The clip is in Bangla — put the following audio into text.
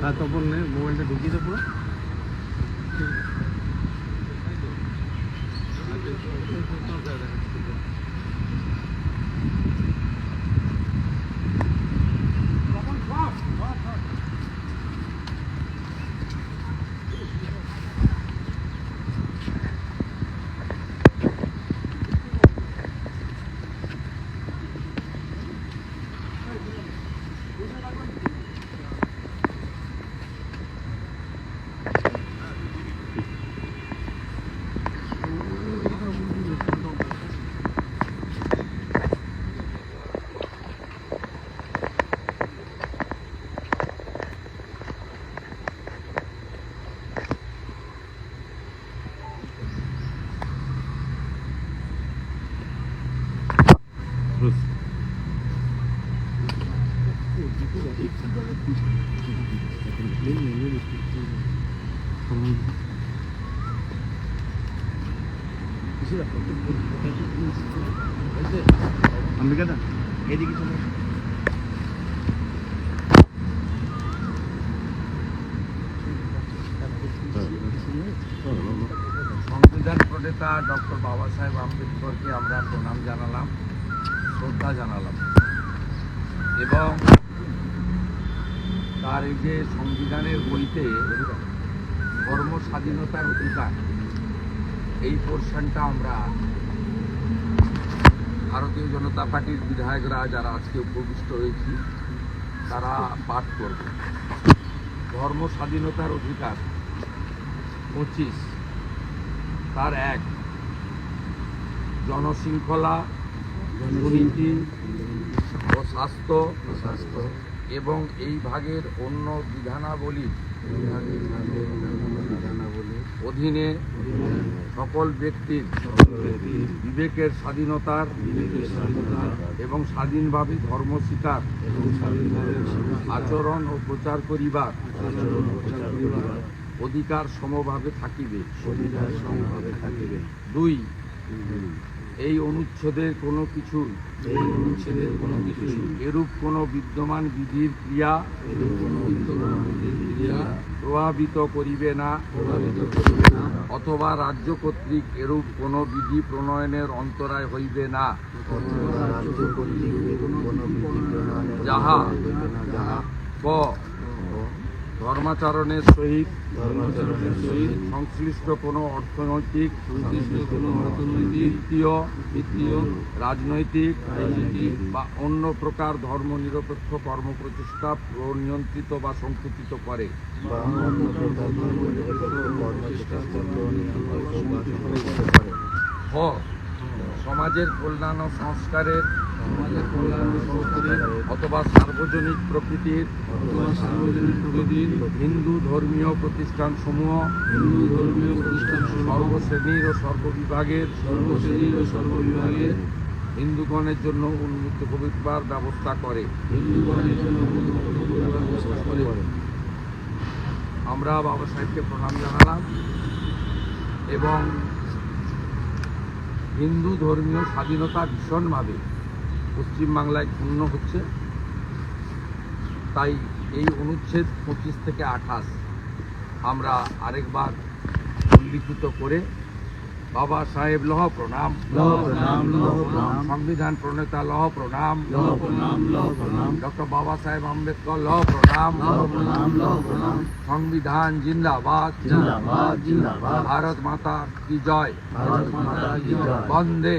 হ্যাঁ তখন নে, মোবাইলটা ঢুকিয়ে দে সংবিধান প্রণেতা ডক্টর বাবা সাহেব আম্বেদকরকে আমরা প্রণাম জানালাম শ্রদ্ধা জানালাম। এবং তার এই যে সংবিধানের বইতে কর্ম স্বাধীনতার অধিকার, এই পোর্শনটা আমরা ভারতীয় জনতা পার্টির বিধায়করা যারা আজকে উপবিষ্ট হয়েছি, তারা পাঠ করবে। ধর্ম স্বাধীনতার অধিকার পঁচিশ। তার এক, জনশৃঙ্খলা, দুর্নীতি ও স্বাস্থ্য। স্বাস্থ্য। এবং এই ভাগের অন্য বিধানাবলী, অধীনে সকল ব্যক্তির বিবেকের স্বাধীনতার এবং স্বাধীনভাবে ধর্ম স্বীকার আচরণ ও প্রচার করিবার অধিকার সমভাবে থাকিবে। দুই এই অনুচ্ছেদের কোনো কিছু এই অনুচ্ছেদের কোনো কিছু এরূপ কোনো বিদ্যমান বিধির ক্রিয়া প্রভাবিত করিবে না। অথবা রাজ্য কর্তৃক এরূপ কোনো বিধি প্রণয়নের অন্তরায় হইবে না। যাহা ক ধর্মাচরণের সহিত সংশ্লিষ্ট কোনো অর্থনৈতিক রাজনৈতিক বা অন্য প্রকার ধর্ম নিরপেক্ষ কর্মপ্রচেষ্টা নিয়ন্ত্রিত বা সংকুচিত করে। সমাজের কল্যাণ ও সংস্কারের সমাজের কল্যাণ অথবা সার্বজনিক প্রকৃতির অথবা সার্বজনিক প্রকৃতির হিন্দু ধর্মীয় প্রতিষ্ঠান সমূহ হিন্দু ধর্মীয় প্রতিষ্ঠান সর্বশ্রেণীর ও সর্ববিভাগের সর্বশ্রেণীর ও সর্ববিভাগের হিন্দুগণের জন্য উন্মুক্ত করিবার ব্যবস্থা করে হিন্দুগণের জন্য ব্যবস্থা করে। আমরা বাবা সাহেবকে প্রণাম জানালাম এবং হিন্দু ধর্মীয় স্বাধীনতা ভীষণভাবে পশ্চিমবাংলায় ক্ষুণ্ণ হচ্ছে তাই এই অনুচ্ছেদ পঁচিশ থেকে আঠাশ আমরা আরেকবার উল্লিখিত করে বাবা সাহেব লহ প্রণাম। সংবিধান প্রণেতা লহ প্রণাম ডক্টর বাবা সাহেব আম্বেদকর লহ প্রণাম। সংবিধান জিন্দাবাদ। ভারত মাতা কি জয়। বন্দে।